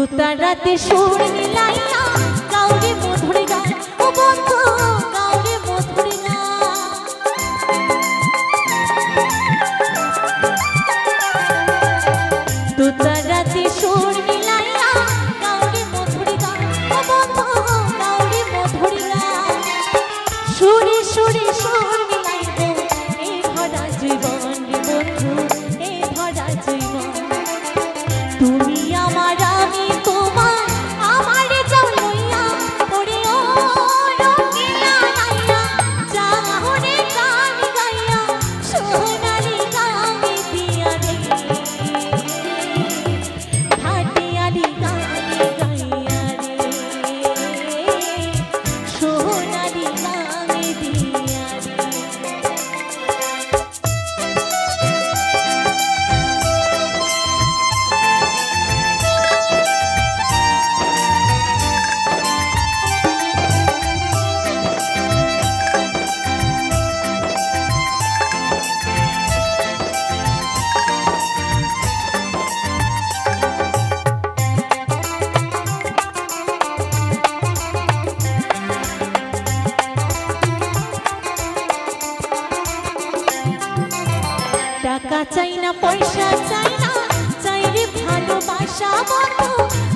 দু তারাতে সুর মিলাইয়া কাউরে মধুর গান। ও বন্ধু টাকা চাই না পয়সা চাই না চাই রে ভালোবাসা বন্ধু।